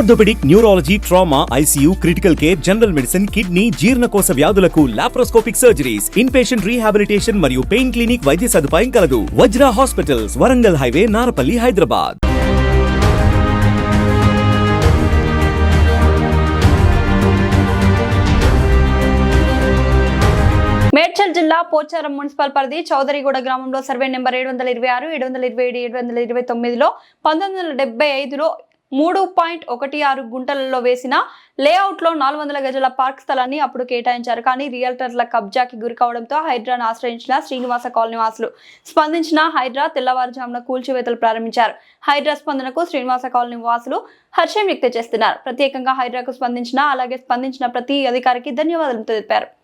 Orthopaedic neurology trauma ICU critical care general medicine kidney జీర్ణకోశ వ్యాధులకు laparoscopic surgeries in patient rehabilitation మరియు pain clinic వైద్య సదుపాయం కలదు. Vajra hospitals Warangal highway Narapalli Hyderabad. Medchal జిల్లా Pocharam municipal పరిధి చౌదరిగూడ గ్రామంలో సర్వే నెంబర్ ఏడు వందల ఇరవై ఆరు ఏడు వందల ఇరవై ఏడు ఏడు వందల ఇరవై తొమ్మిదిలో పంతొమ్మిది వందల డెబ్బై ఐదులో మూడు పాయింట్ ఒకటి ఆరు గుంటలలో వేసిన లేఅవుట్లో నాలుగు వందల గజల పార్క్ స్థలాన్ని అప్పుడు కేటాయించారు. కానీ రియల్టర్ల కబ్జాకి గురి కావడంతో హైడ్రాను ఆశ్రయించిన శ్రీనివాస కాలనీవాసులు స్పందించిన హైడ్రా తెల్లవారుజామున కూల్చివేతలు ప్రారంభించారు. హైడ్రా స్పందనకు శ్రీనివాస కాలనీ వాసులు హర్షం వ్యక్తం చేస్తున్నారు. ప్రత్యేకంగా హైడ్రాకు స్పందించిన అలాగే స్పందించిన ప్రతి అధికారికి ధన్యవాదాలు తెలిపారు.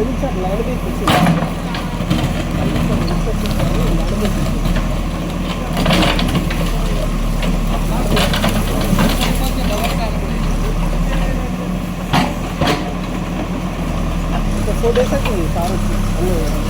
Kau desa tu, taruh tu.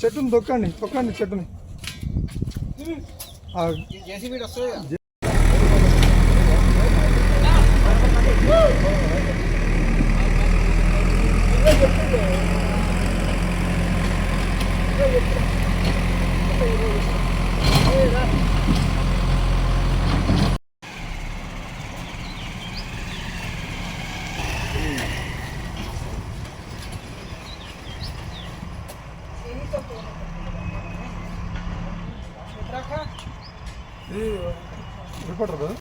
చెట్టుని తొక్కండి తొక్కండి చెట్టుని. ఆ, ఇది ஏற்படுறது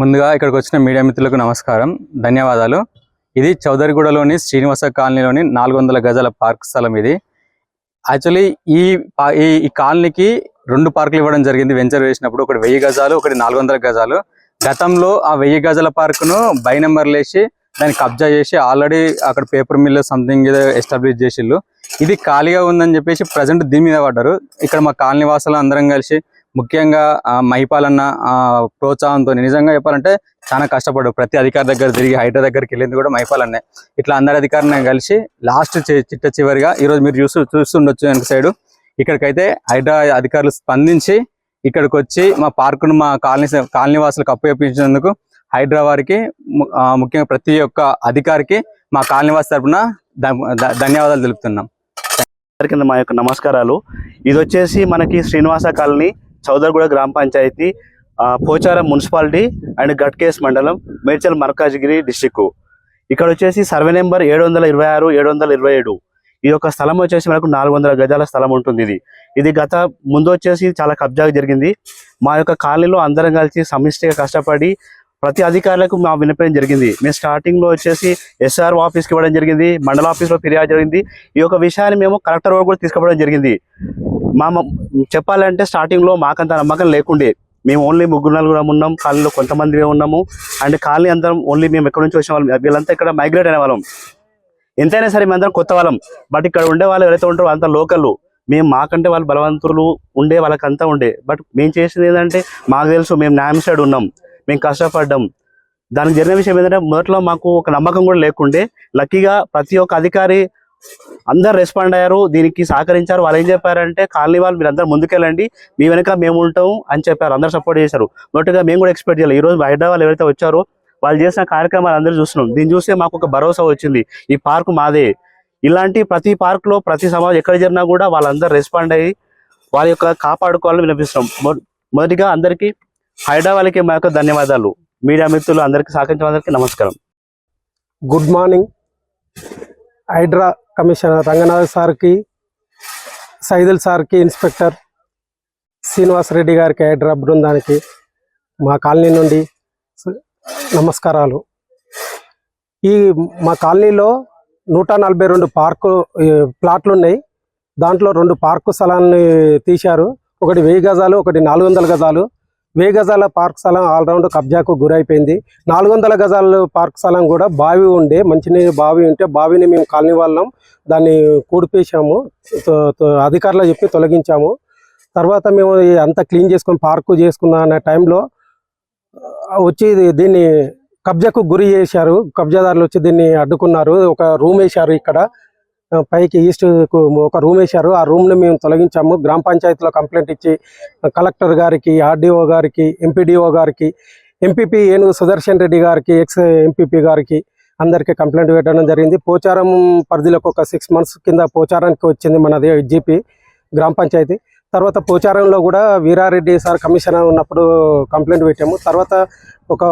ముందుగా ఇక్కడికి వచ్చిన మీడియా మిత్రులకు నమస్కారం. ధన్యవాదాలు. ఇది చౌదరిగూడలోని శ్రీనివాస కాలనీలోని నాలుగు వందల గజాల పార్క్ స్థలం ఇది. యాక్చువల్లీ ఈ ఈ ఈ కాలనీకి రెండు పార్కులు ఇవ్వడం జరిగింది. వెంచర్ వేసినప్పుడు ఒకటి వెయ్యి గజాలు ఒకటి నాలుగు వందల గజాలు. గతంలో ఆ వెయ్యి గజాల పార్కును బై నెంబర్లు వేసి దాన్ని కబ్జా చేసి ఆల్రెడీ అక్కడ పేపర్ మిల్ సంథింగ్ ఏదో ఎస్టాబ్లిష్ చేసిళ్ళు. ఇది ఖాళీగా ఉందని చెప్పేసి ప్రజెంట్ దీని మీద పడ్డారు. ఇక్కడ మా కాలనీ వాసులు అందరం కలిసి ముఖ్యంగా మహిపాలన్న ప్రోత్సాహంతో నిజంగా చెప్పాలంటే చాలా కష్టపడు ప్రతి అధికారి దగ్గర తిరిగి హైడ్రా దగ్గరికి వెళ్ళింది కూడా మహిపాలన్నే. ఇట్లా అందరి అధికారులను కలిసి లాస్ట్ చిట్ట చివరిగా ఈరోజు మీరు చూస్తూ చూస్తుండొచ్చు వెనక సైడ్. ఇక్కడికైతే హైడ్రా అధికారులు స్పందించి ఇక్కడికి వచ్చి మా పార్కును మా కాలనీ కాలనీవాసులకు అప్పగించినందుకు హైడ్రా వారికి ముఖ్యంగా ప్రతి ఒక్క అధికారికి మా కాలనీవాసి తరఫున ధన్యవాదాలు తెలుపుతున్నాం. అందరికీ మా యొక్క నమస్కారాలు. ఇది వచ్చేసి మనకి శ్రీనివాస కాలనీ చౌదరగూడ గ్రామ పంచాయతీ పోచారం మున్సిపాలిటీ అండ్ గట్కేస్ మండలం మేడ్చల్ మర్కాజ్గిరి డిస్టిక్ ఇక్కడ వచ్చేసి సర్వే నెంబర్ ఏడు వందల ఇరవై ఆరు ఏడు వందల ఇరవై ఏడు. ఈ యొక్క స్థలం వచ్చేసి మనకు నాలుగు వందల గజాల స్థలం ఉంటుంది ఇది ఇది గత ముందు వచ్చేసి చాలా కబ్జాగా జరిగింది. మా యొక్క కాలనీలో అందరం కలిసి సమిష్టిగా కష్టపడి ప్రతి అధికారులకు మా వినపడం జరిగింది. మేము స్టార్టింగ్లో వచ్చేసి ఎస్ఆర్ ఆఫీస్కి ఇవ్వడం జరిగింది మండల ఆఫీస్లో ఫిర్యాదు జరిగింది. ఈ యొక్క విషయాన్ని మేము కలెక్టర్ వరకు కూడా తీసుకోవడం జరిగింది. మా చెప్పాలంటే స్టార్టింగ్లో మాకంత నమ్మకం లేకుండే. మేము ఓన్లీ ముగ్గురు నలుగురు ఉన్నాం కాలనీలో కొంతమంది ఉన్నాము. అండ్ కాలనీ అందరం ఓన్లీ మేము ఎక్కడి నుంచి వచ్చిన వాళ్ళం. వీళ్ళంతా ఇక్కడ మైగ్రేట్ అయిన వాళ్ళం. ఎంతైనా సరే మేము అందరం కొత్త వాళ్ళం. బట్ ఇక్కడ ఉండే వాళ్ళు ఎవరైతే ఉంటారో అంత లోకల్ మేము మాకంటే వాళ్ళు బలవంతులు ఉండే వాళ్ళకంతా ఉండే. బట్ మేము చేసింది ఏంటంటే మాకు తెలుసు మేము న్యాయం సైడ్ ఉన్నాం. మేము కష్టపడ్డాం. దానికి జరిగిన విషయం ఏంటంటే మొదట్లో మాకు ఒక నమ్మకం కూడా లేకుండే. లక్కీగా ప్రతి ఒక్క అధికారి అందరు రెస్పాండ్ అయ్యారు దీనికి సహకరించారు. వాళ్ళు ఏం చెప్పారంటే కాలనీ వాళ్ళు మీరందరూ ముందుకెళ్ళండి మీ వెనక మేము ఉంటాం అని చెప్పారు. అందరు సపోర్ట్ చేశారు. మొదటిగా మేము కూడా ఎక్స్పెక్ట్ చేయాలి. ఈ రోజు హైదరాబాద్ ఎవరైతే వచ్చారో వాళ్ళు చేసిన కార్యక్రమాలు అందరూ చూస్తున్నాం. దీన్ని చూస్తే మాకు ఒక భరోసా వచ్చింది. ఈ పార్క్ మాదే. ఇలాంటి ప్రతి పార్క్లో ప్రతి సమాజం ఎక్కడ జరిగినా కూడా వాళ్ళందరూ రెస్పాండ్ అయ్యి వాళ్ళ యొక్క కాపాడుకోవాలని వినిపిస్తున్నాం మొదటిగా అందరికీ హైదరాబాద్కి మా యొక్క ధన్యవాదాలు. మీడియా మిత్రులు అందరికీ సహకరించిన అందరికీ నమస్కారం. Good morning. Hydraa commissioner Ranganath సార్కి సైదుల్ సార్కి ఇన్స్పెక్టర్ శ్రీనివాస్ రెడ్డి గారికి హైడ్రా బృందానికి మా కాలనీ నుండి నమస్కారాలు. ఈ మా కాలనీలో నూట నలభై రెండు పార్కు ఈ, ప్లాట్లు ఉన్నాయి దాంట్లో రెండు పార్కు స్థలాన్ని తీశారు. ఒకటి వెయ్యి గజాలు ఒకటి నాలుగు వందల గజాలు. వెయ్యి గజాల పార్క్ స్థలం ఆల్రౌండ్ కబ్జాకు గురైపోయింది. నాలుగు వందల గజాల పార్క్ స్థలం కూడా బావి ఉండే మంచినీరు బావి ఉంటే బావిని మేము కాలనీ వాళ్ళం. దాన్ని కూడిపేసాము తో- అధికారులు చెప్పి తొలగించాము. తర్వాత మేము అంతా క్లీన్ చేసుకొని పార్కు చేసుకున్న అనే టైంలో వచ్చి దీన్ని కబ్జాకు గురి చేశారు. కబ్జాదారులు వచ్చి దీన్ని అడ్డుకున్నారు. ఒక రూమ్ వేశారు ఇక్కడ. పైకి ఈస్ట్ ఒక రూమ్ వేశారు. ఆ రూమ్ని మేము తొలగించాము. గ్రామ పంచాయతీలో కంప్లైంట్ ఇచ్చి కలెక్టర్ గారికి ఆర్డీఓ గారికి ఎంపీడీఓ గారికి ఎంపీపీ ఏనుగు సుదర్శన్ రెడ్డి గారికి ఎక్స్ ఎంపీపీ గారికి అందరికీ కంప్లైంట్ పెట్టడం జరిగింది. పోచారం పరిధిలోకి ఒక సిక్స్ మంత్స్ కింద పోచారానికి వచ్చింది మనది జీపీ గ్రామ పంచాయతీ. తర్వాత పోచారంలో కూడా వీరారెడ్డి సార్ కమిషనర్ ఉన్నప్పుడు కంప్లైంట్ పెట్టాము. తర్వాత ఒక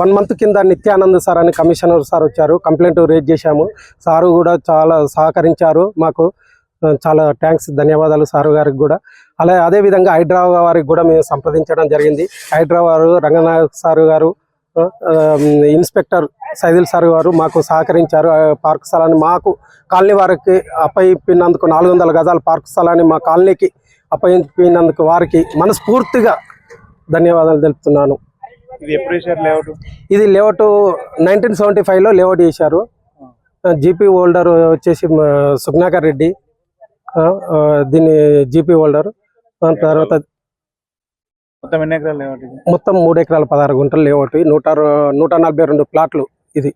వన్ మంత్ కింద నిత్యానంద్ సార్ అని కమిషనర్ సార్ వచ్చారు. కంప్లైంట్ రేజ్ చేశాము. సారు కూడా చాలా సహకరించారు మాకు. చాలా థ్యాంక్స్ ధన్యవాదాలు సారు గారికి కూడా. అలా అదేవిధంగా హైడ్రా వారికి కూడా మేము సంప్రదించడం జరిగింది. హైడ్రా వారు రంగనాథ్ సార్ గారు ఇన్స్పెక్టర్ సైదుల్ సార్ గారు మాకు సహకరించారు. పార్క్ స్థలాన్ని మాకు కాలనీ వారికి అప్పయిప్పినందుకు నాలుగు వందల గజాల పార్క్ స్థలాన్ని మా కాలనీకి అప్పయిపోయినందుకు వారికి మనస్ఫూర్తిగా ధన్యవాదాలు తెలుపుతున్నాను. ఇది లేఅవుట్? ఇది నైన్టీన్ సెవెంటీ ఫైవ్లో లేఅవుట్ చేశారు. జీపీ హోల్డర్ వచ్చేసి మ, సుగ్నాకర్ రెడ్డి. ఆ, ఆ, దీని జీపీ హోల్డర్. తర్వాత మొత్తం ఇది? మూడు ఎకరాల పదహారు గుంటలు లేఅవుట్. నూట నూట నలభై రెండు ప్లాట్లు దీన్ని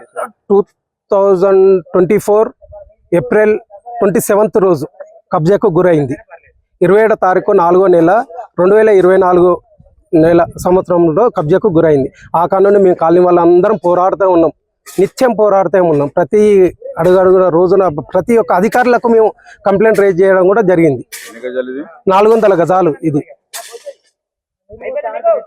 చేశారు? Two thousand twenty four April twenty seventh రోజు కబ్జాకు గురైంది. ఇరవై ఏడో తారీఖు నాలుగో నెల రెండు వేల ఇరవై నాలుగు నెల సంవత్సరంలో కబ్జాకు గురైంది. ఆ కారణంగా మేము కాలనీ వాళ్ళందరం పోరాడుతూ ఉన్నాం. నిత్యం పోరాడుతూ ఉన్నాం. ప్రతి అడుగడుగున రోజున ప్రతి ఒక్క అధికారులకు మేము కంప్లైంట్ రేజ్ చేయడం కూడా జరిగింది. నాలుగు వందల గజాలు ఇది.